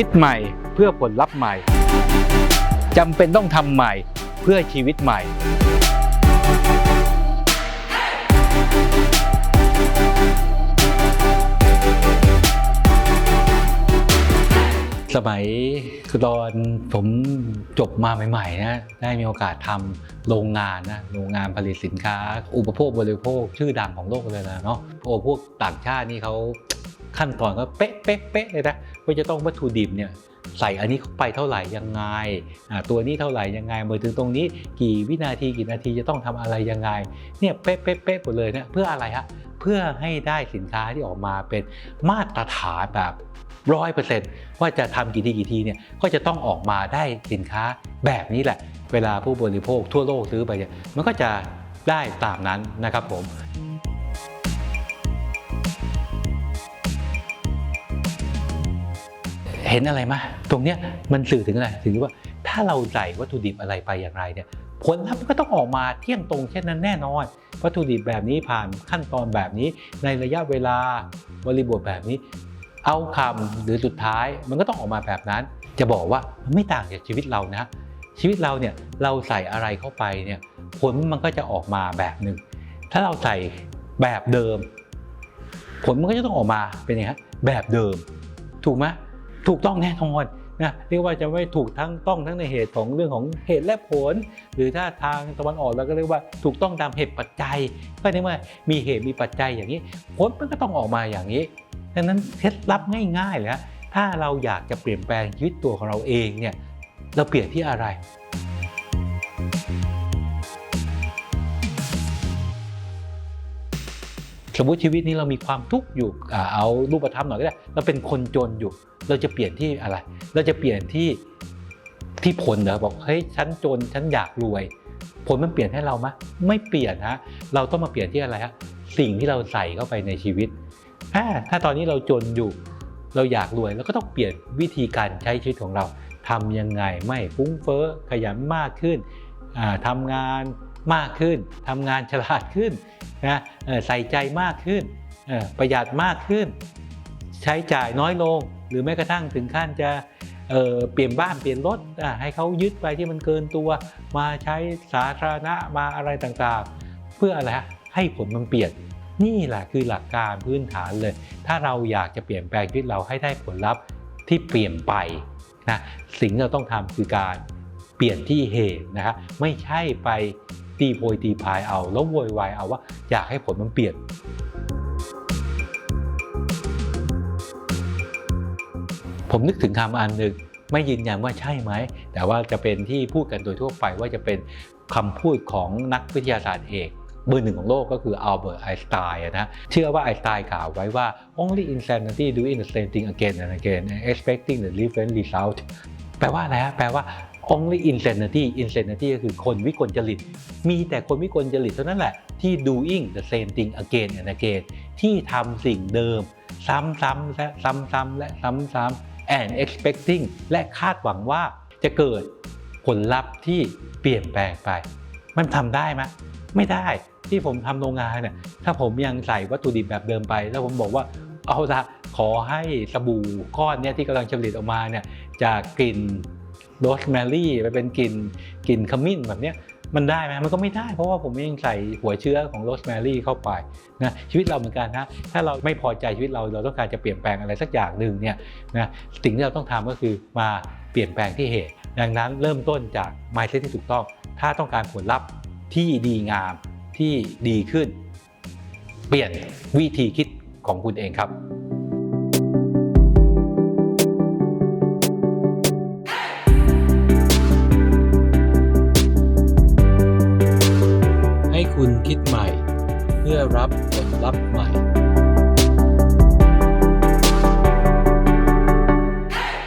คิดใหม่เพื่อผลลัพธ์ใหม่จำเป็นต้องทำใหม่เพื่อชีวิตใหม่สมัยคือตอนผมจบมาใหม่ๆนะได้มีโอกาสทำโรงงานนะโรงงานผลิตสินค้า อุปโภคบริโภคชื่อดังของโลกเลยนะเนาะโอ้พวกต่างชาตินี่เขา ขั้นตอนก็เป๊ะเป๊ะเป๊ะเลยนะว่าจะต้องวัตถุดิบเนี่ยใส่อันนี้เข้าไปเท่าไหร่ยังไง ตัวนี้เท่าไหร่ยังไงมาถึงตรงนี้กี่วินาทีกี่นาทีจะต้องทำอะไรยังไงเนี่ยเป๊ะเป๊ะเป๊ะหมดเลยเนี่ยเพื่ออะไรฮะเพื่อให้ได้สินค้าที่ออกมาเป็นมาตรฐานแบบร้อยเปอร์เซ็นต์ว่าจะทำกี่ทีกี่ทีเนี่ยก็จะต้องออกมาได้สินค้าแบบนี้แหละ เวลาผู้บริโภคทั่วโลกซื้อไปเนี่ยมันก็จะได้ตามนั้นนะครับผม เห็นอะไรไหมตรงเนี้ยมันสื่อถึงอะไรถึงว่าถ้าเราใส่วัตถุดิบอะไรไปอย่างไรเนี่ยผลลัพธ์มันก็ต้องออกมาเที่ยงตรงเช่นนั้นแน่นอน วัตถุดิบแบบนี้ผ่านขั้นตอนแบบนี้ ในระยะเวลาบริบทแบบนี้เอาคำหรือสุดท้ายมันก็ต้องออกมาแบบนั้น จะบอกว่ามันไม่ต่างจากชีวิตเรานะ ชีวิตเราเนี่ยเราใส่อะไรเข้าไปเนี่ยผลมันก็จะออกมาแบบหนึ่ง ถ้าเราใส่แบบเดิม ผลมันก็จะต้องออกมาเป็นยังไงฮะแบบเดิม ถูกไหม ถูกต้องแน่นอนนะเรียกว่าจะไม่ถูกทั้งต้องทั้งในเหตุของเรื่องของเหตุและผล หรือถ้าทางตะวันออกเราก็เรียกว่าถูกต้องตามเหตุปัจจัย ก็ในเมื่อมีเหตุมีปัจจัยอย่างนี้ ผลมันก็ต้องออกมาอย่างนี้ดังนั้นเคล็ดลับง่ายๆเลยฮะถ้าเราอยากจะเปลี่ยนแปลงชีวิตตัวของเราเองเนี่ยเราเปลี่ยนที่อะไรสมมติชีวิตนี้เรามีความทุกข์อยู่เอารูปธรรมหน่อยก็ได้เราเป็นคนจนอยู่ เราจะเปลี่ยนที่อะไร เราจะเปลี่ยนที่ที่ผลเหรอบอกเฮ้ยฉันจนฉันอยากรวย ผลมันเปลี่ยนให้เราไหมไม่เปลี่ยนฮะเราต้องมาเปลี่ยนที่อะไรฮะสิ่งที่เราใส่เข้าไปในชีวิตถ้าตอนนี้เราจนอยู่ เราอยากรวยเราก็ต้องเปลี่ยนวิธีการใช้ชีวิตของเราทำยังไงไม่ฟุ้งเฟ้อขยันมากขึ้นทำงานมากขึ้นทำงานฉลาดขึ้นนะใส่ใจมากขึ้นประหยัดมากขึ้น ใช้จ่ายน้อยลง หรือแม้กระทั่งถึงขั้นจะเเปลี่ยนบ้านเปลี่ยนรถให้เขายึดไปที่มันเกินตัว มาใช้สาธารณะมาอะไรต่างๆ เพื่ออะไรฮะให้ผลมันเปลี่ยนนี่แหละคือหลักการพื้นฐานเลย ถ้าเราอยากจะเปลี่ยนแปลงชีวิตเราให้ได้ผลลัพธ์ที่เปลี่ยนไปนะสิ่งที่เราต้องทำคือการเปลี่ยนที่เหตุนะฮะไม่ใช่ไปตีโพยตีพายเอาแล้วโวยวายเอาว่าอยากให้ผลมันเปลี่ยน ผมนึกถึงคำอันหนึ่งไม่ยืนยันว่าใช่ไหม แต่ว่าจะเป็นที่พูดกันโดยทั่วไปว่าจะเป็นคำพูดของนักวิทยาศาสตร์เอกเบอร์หนึ่งของโลกก็คืออัลเบิร์ตไอน์สไตน์นะเชื่อว่าไอน์สไตน์กล่าวไว้ว่า only insanity doing the same thing again and again and expecting the different result แปลว่าอะไรฮะแปลว่า only insanity insanity ก็คือคนวิกลจริต มีแต่คนวิกลจริตเท่านั้นแหละที่ doing the same thing again and again ที่ทำสิ่งเดิม ซ้ำๆและซ้ำๆและซ้ำๆ and expecting และคาดหวังว่าจะเกิดผลลัพธ์ที่เปลี่ยนแปลงไป มันทำได้ไหมไม่ได้ที่ผมทำโรงงานเนี่ยถ้าผมยังใส่วัตถุดิบแบบเดิมไป แล้วผมบอกว่าเอาละขอให้สบู่ก้อนเนี่ยที่กำลังผลิตออกมาเนี่ยจากกลิ่นโรสแมรี่ไปเป็นกลิ่นกลิ่นขมิ้นแบบเนี้ย มันได้ไหมมันก็ไม่ได้ เพราะว่าผมยังใส่หัวเชื้อของโรสแมรี่เข้าไปนะชีวิตเราเหมือนกันนะถ้าเราไม่พอใจชีวิตเราเราต้องการจะเปลี่ยนแปลงอะไรสักอย่างหนึ่งเนี่ยนะสิ่งที่เราต้องทำก็คือมาเปลี่ยนแปลงที่เหตุ ดังนั้นเริ่มต้นจาก mindset ที่ถูกต้อง ถ้าต้องการผลลัพธ์ที่ดีงามที่ดีขึ้น เปลี่ยนวิธีคิดของคุณเองครับ ให้คุณคิดใหม่ เพื่อรับผลลัพธ์ใหม่